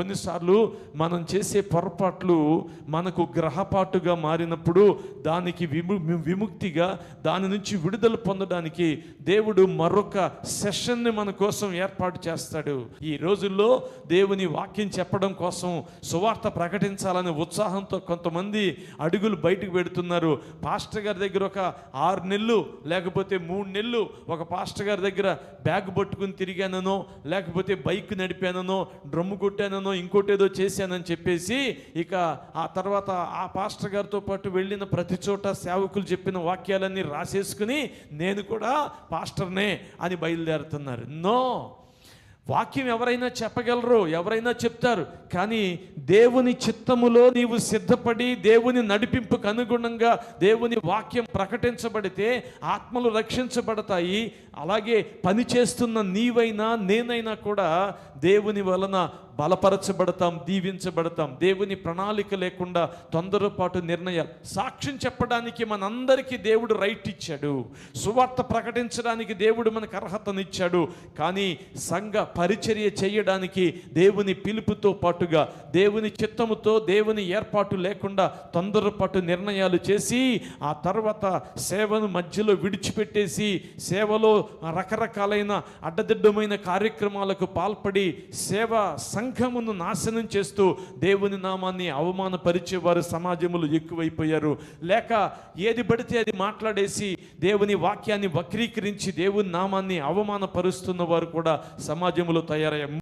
కొన్నిసార్లు మనం చేసే పొరపాట్లు మనకు గ్రహపాటుగా మారినప్పుడు దానికి విము విముక్తిగా దాని నుంచి విడుదల పొందడానికి దేవుడు మరొక సెషన్ని మన కోసం ఏర్పాటు చేస్తాడు. ఈ రోజుల్లో దేవుని వాక్యం చెప్పడం కోసం సువార్త ప్రకటించాలనే ఉత్సాహంతో కొంతమంది అడుగులు బయటకు పెడుతున్నారు. పాస్టర్ గారి దగ్గర ఒక ఆరు నెలలు లేకపోతే మూడు నెలలు ఒక పాస్టర్ గారి దగ్గర బ్యాగ్ పట్టుకుని తిరిగాననో లేకపోతే బైక్ నడిపాననో డ్రమ్ము కొట్టాననో ఇంకోటి ఏదో చేశానని చెప్పేసి ఇక ఆ తర్వాత ఆ పాస్టర్ గారితో పాటు వెళ్ళిన ప్రతి చోట సేవకులు చెప్పిన వాక్యాలన్నీ రాసేసుకుని నేను కూడా పాస్టర్నే అని బయలుదేరుతున్నారు. నో! వాక్యం ఎవరైనా చెప్పగలరు ఎవరైనా చెప్తారు కానీ దేవుని చిత్తములో నీవు సిద్ధపడి దేవుని నడిపింపుకు అనుగుణంగా దేవుని వాక్యం ప్రకటించబడితే ఆత్మలు రక్షించబడతాయి. అలాగే పని చేస్తున్న నీవైనా నేనైనా కూడా దేవుని వలన బలపరచబడతాం దీవించబడతాం. దేవుని ప్రణాళిక లేకుండా తొందరపాటు నిర్ణయాలు. సాక్ష్యం చెప్పడానికి మనందరికీ దేవుడు రైట్ ఇచ్చాడు. సువార్త ప్రకటించడానికి దేవుడు మనకు అర్హతనిచ్చాడు. కానీ సంఘ పరిచర్య చేయడానికి దేవుని పిలుపుతో పాటుగా దేవుని చిత్తముతో దేవుని ఏర్పాటు లేకుండా తొందరపాటు నిర్ణయాలు చేసి ఆ తర్వాత సేవను మధ్యలో విడిచిపెట్టేసి సేవలో రకరకాలైన అడ్డదిడ్డమైన కార్యక్రమాలకు పాల్పడి సేవ సంఘమును నాశనం చేస్తూ దేవుని నామాన్ని అవమానపరిచేవారు సమాజములు ఎక్కువైపోయారు. లేక ఏది పడితే అది మాట్లాడేసి దేవుని వాక్యాన్ని వక్రీకరించి దేవుని నామాన్ని అవమానపరుస్తున్న వారు కూడా సమాజం సమాజంలో తయారయ్యారు